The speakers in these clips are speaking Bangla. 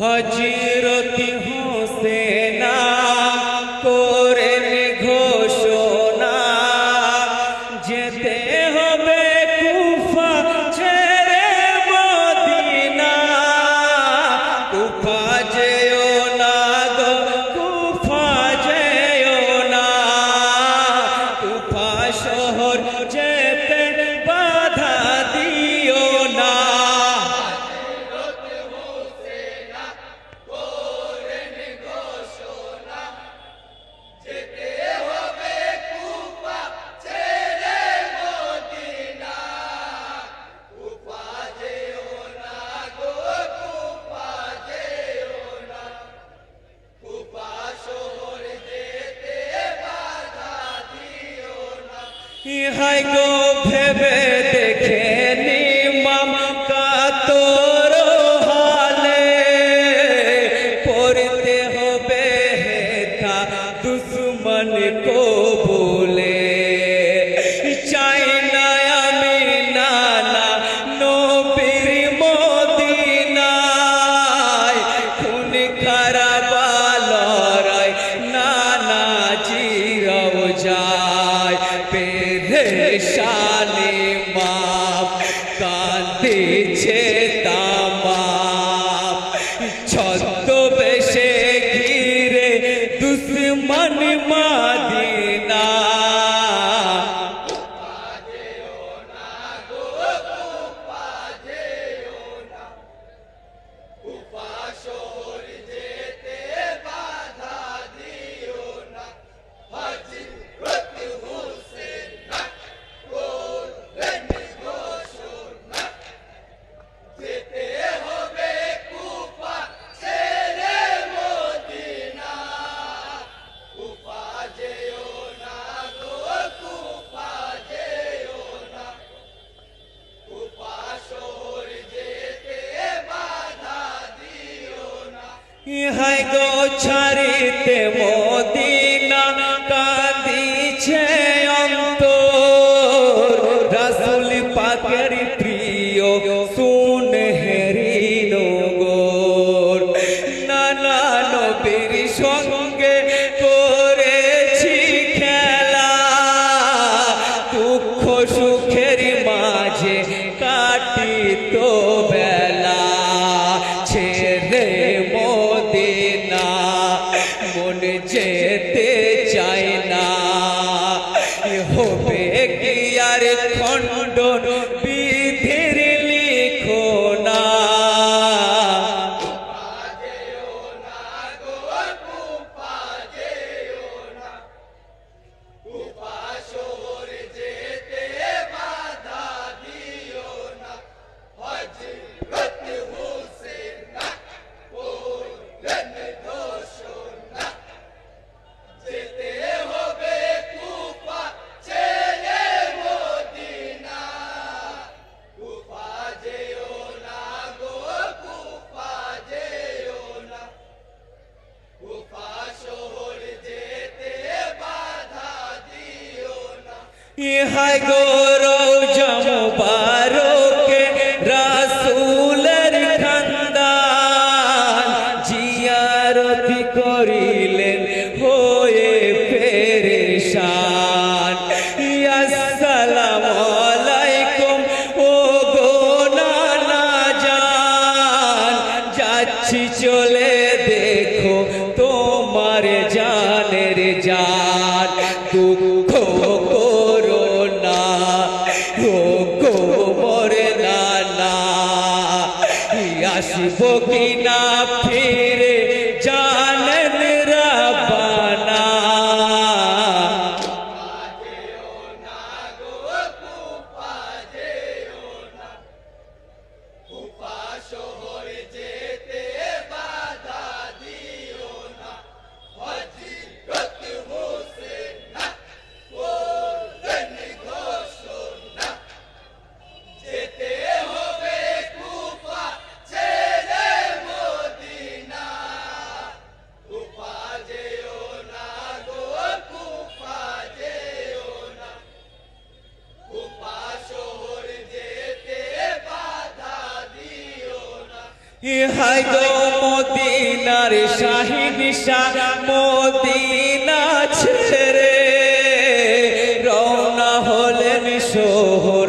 হজরতি হোসেনা করেন ঘোষণা, যেতে হবে কুফা ছেড়ে মদিনা। কুফা যেও না গো, কুফা যেও না। কুফা শহর Ai! ইহাই গো ছাড়িতে মোদী। করিলেন হয়ে পেরেশান আসসালাম আলাইকুম ও গো যাচ্ছি চলে দেখো তোমার জানের যা কোথায় গো মদিনার শাহিন শাহ মদিনা ছেড়ে রওনা হলেন শহর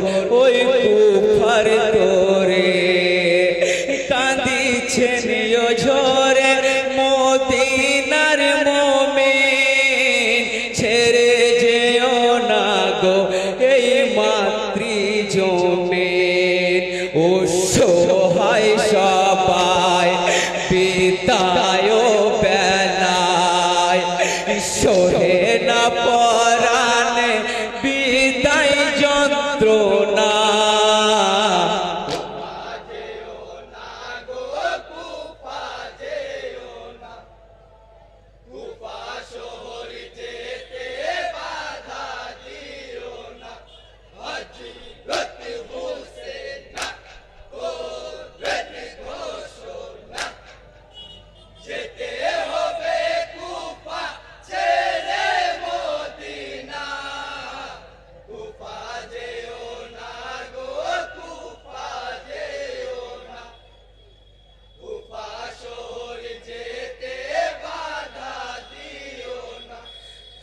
গায়ো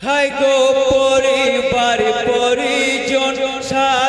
হাই গো পরিবার পরিজন সাথে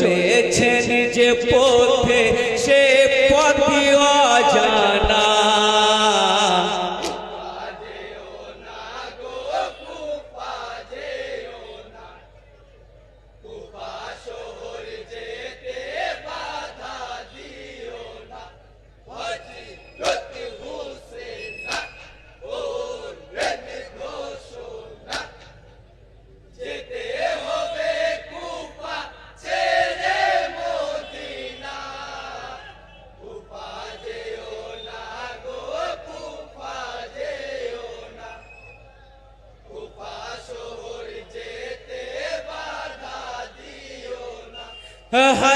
চলেছেন যে পথে সে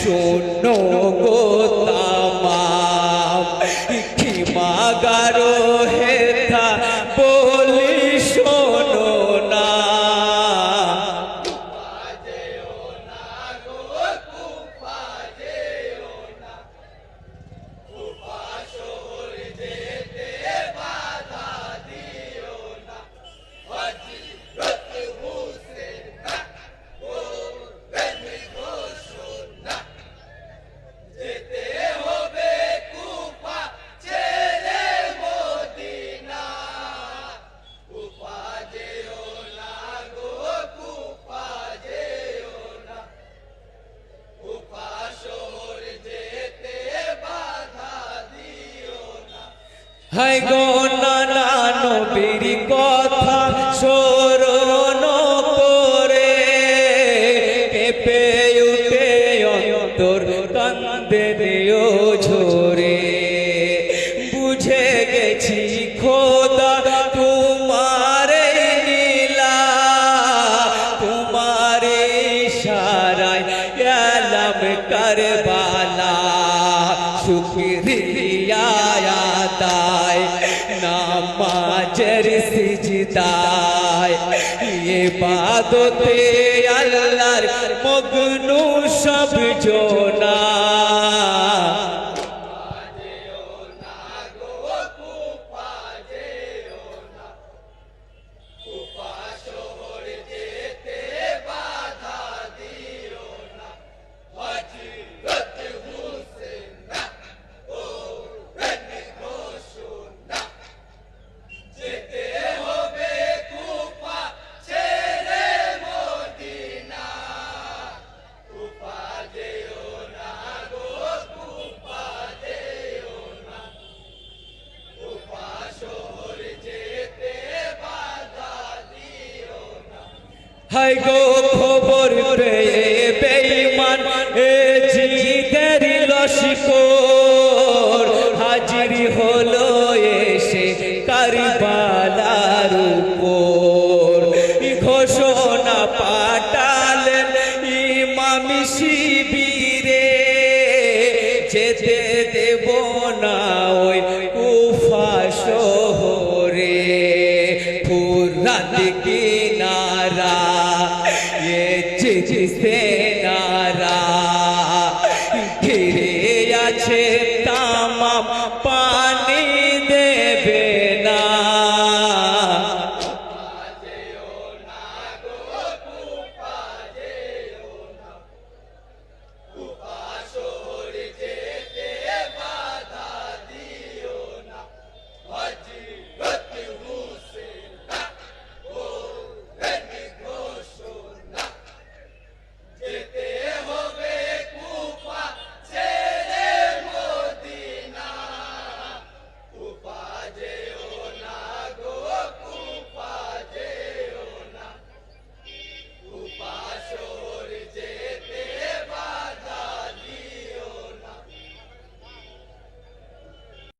শোনো হাই গো নানা নবীর কথা স্মরণ করে পেপে উঠে অন্তর ঝরে। নামাজের সিজদায়। ইবাদতে আল্লাহর মগ্ন সব জোনা হাই গো খবর পেয়ে বেঈমান, এ জিদের লস্কর। হাজির হলো এসে কারবালার উপর। ঘোষণা পাঠালেন ইমামি শিবিরে, যেতে দেব না ওই কুফা pick.